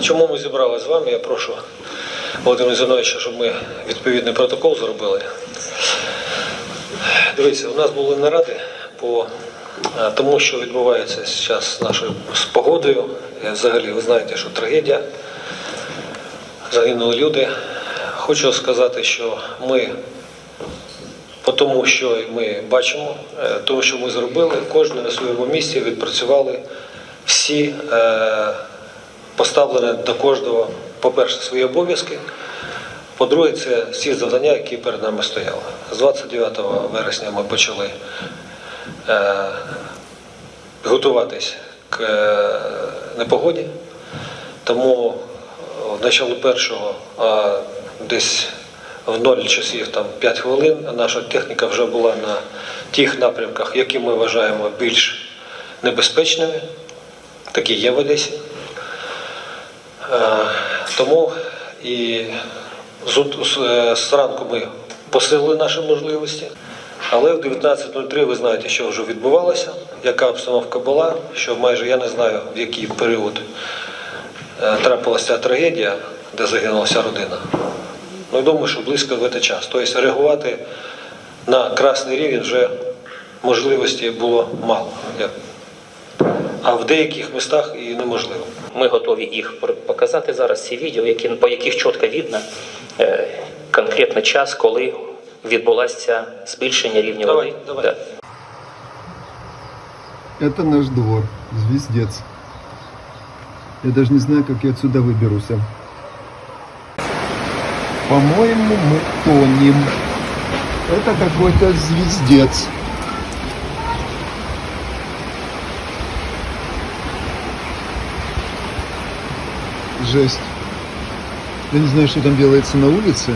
чому ми зібралися з вами? Я прошу Володимира Зіновича, щоб ми відповідний протокол зробили. Дивіться, у нас були наради по е, тому, що відбувається зараз з нашою з погодою. Е, Взагалі, ви знаєте, що трагедія. Загинули люди. Хочу сказати, що ми по тому, що ми бачимо, е, тому, що ми зробили, кожен на своєму місці відпрацювали всі е, поставлені до кожного, по-перше, свої обов'язки. По-друге, це всі завдання, які перед нами стояли. З 29 вересня ми почали е, готуватись к е, непогоді. Тому в началу першого, а десь в 0 часів там 5 хвилин наша техніка вже була на тих напрямках, які ми вважаємо більш небезпечними. Такі є в Одесі. Е, Тому і е, зранку ми посилили наші можливості. Але в 19.03 ви знаєте, що вже відбувалося, яка обстановка була, що майже я не знаю, в який період е, трапилася трагедія, де загинула вся родина. Ну, думаю, що близько в цей час. Тобто реагувати на красний рівень вже можливості було мало Як- А в деяких містах і неможливо. Ми готові їх пр- показати зараз ці відео, які, по яких чітко видно е, конкретно час, коли відбулося збільшення рівня Давай, води. давай. Да. Это наш двор, звездец. Я даже не знаю, как я отсюда выберусь. По-моему, мы тонем. Это какой-то звездец. Жесть. Я не знаю, что там делается на улице.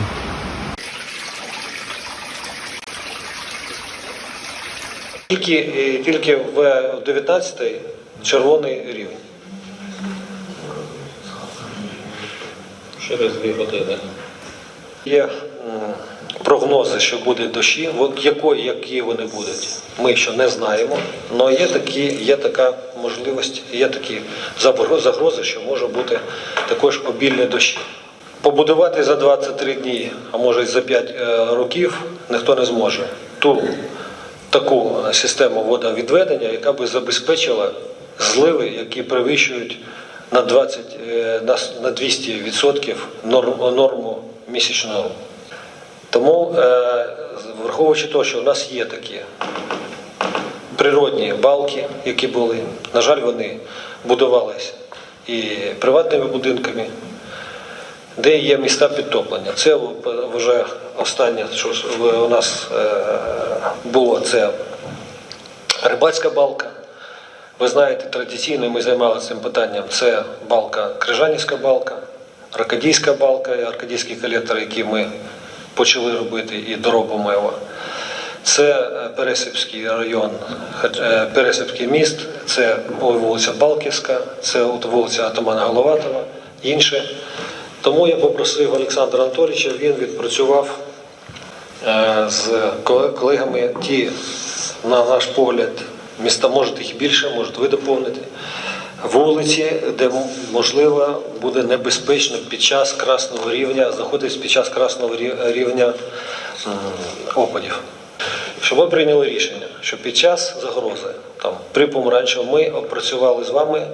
Тільки, е, тільки в 19-й червоний рівень. Через дві години. Є прогнози, що буде дощі. Якої, які вони будуть, ми ще не знаємо. Але є, такі, є така можливість, є такі загрози, що може бути також обільні дощі. Побудувати за 23 дні, а може і за 5 е, років, ніхто не зможе. Ту таку систему водовідведення, яка би забезпечила зливи, які перевищують на 20, е, на 200% норм- норму місячного. Тому, е, враховуючи те, що в нас є такі природні балки, які були, на жаль, вони будувалися і приватними будинками, де є міста підтоплення. Це вже останнє, що у нас е, було, це рибацька балка. Ви знаєте, традиційно ми займалися цим питанням. Це балка, Крижанівська балка, Аркадійська балка і Аркадійський колектор, які ми почали робити і доробимо його. Це е, Пересипський район, е, Пересипський міст, це вулиця Балківська, це вулиця Атамана Головатова, інше. Тому я попросив Олександра Анатолійовича, він відпрацював е, з колегами ті, на наш погляд, міста можуть їх більше, можуть ви доповнити. Вулиці, де можливо буде небезпечно під час красного рівня, знаходитись під час красного рівня опадів. Що ми прийняли рішення, що під час загрози, там, при помаранчевому, ми опрацювали з вами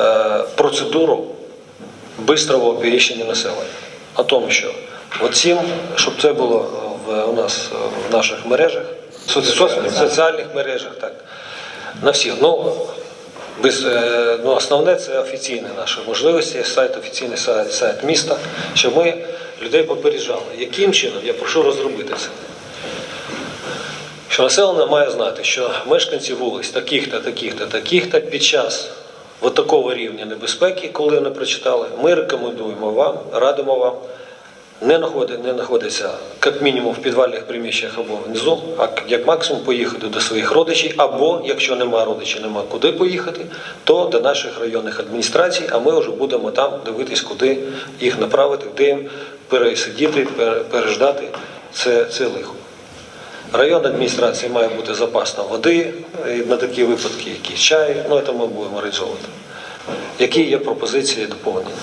е, процедуру бистрого оповіщення населення. О тому, що от цим, щоб це було в, у нас в наших мережах, соці- соці- соціальних мережах, так, на всіх. Ну, без, е, ну, основне це офіційні наші можливості, сайт, офіційний сайт, сайт міста, щоб ми людей попереджали. Яким чином я прошу розробити це? Що населення має знати, що мешканці вулиць таких-то, таких-то, таких-то під час такого рівня небезпеки, коли вони прочитали, ми рекомендуємо вам, радимо вам не знаходити, не знаходитися як мінімум в підвальних приміщеннях або внизу, а як максимум поїхати до своїх родичів, або якщо нема родичів, нема куди поїхати, то до наших районних адміністрацій, а ми вже будемо там дивитись, куди їх направити, де їм пересидіти, переждати це, це лихо. Районна адміністрація має бути запасна води і на такі випадки, які чай, ну це ми будемо реалізовувати. Які є пропозиції доповнення?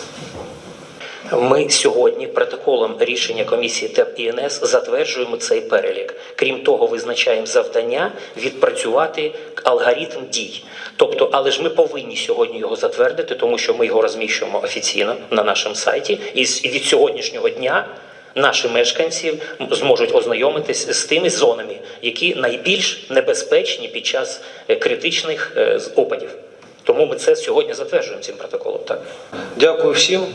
Ми сьогодні протоколом рішення комісії ТЕП ІНС затверджуємо цей перелік. Крім того, визначаємо завдання відпрацювати алгоритм дій. Тобто, але ж ми повинні сьогодні його затвердити, тому що ми його розміщуємо офіційно на нашому сайті. І від сьогоднішнього дня наші мешканці зможуть ознайомитись з тими зонами, які найбільш небезпечні під час е, критичних е, опадів. Тому ми це сьогодні затверджуємо цим протоколом. Так. Дякую всім.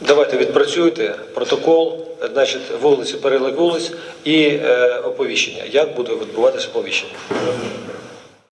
Давайте відпрацюйте протокол, значить, вулиці, перелик вулиць і е, оповіщення. Як буде відбуватися оповіщення?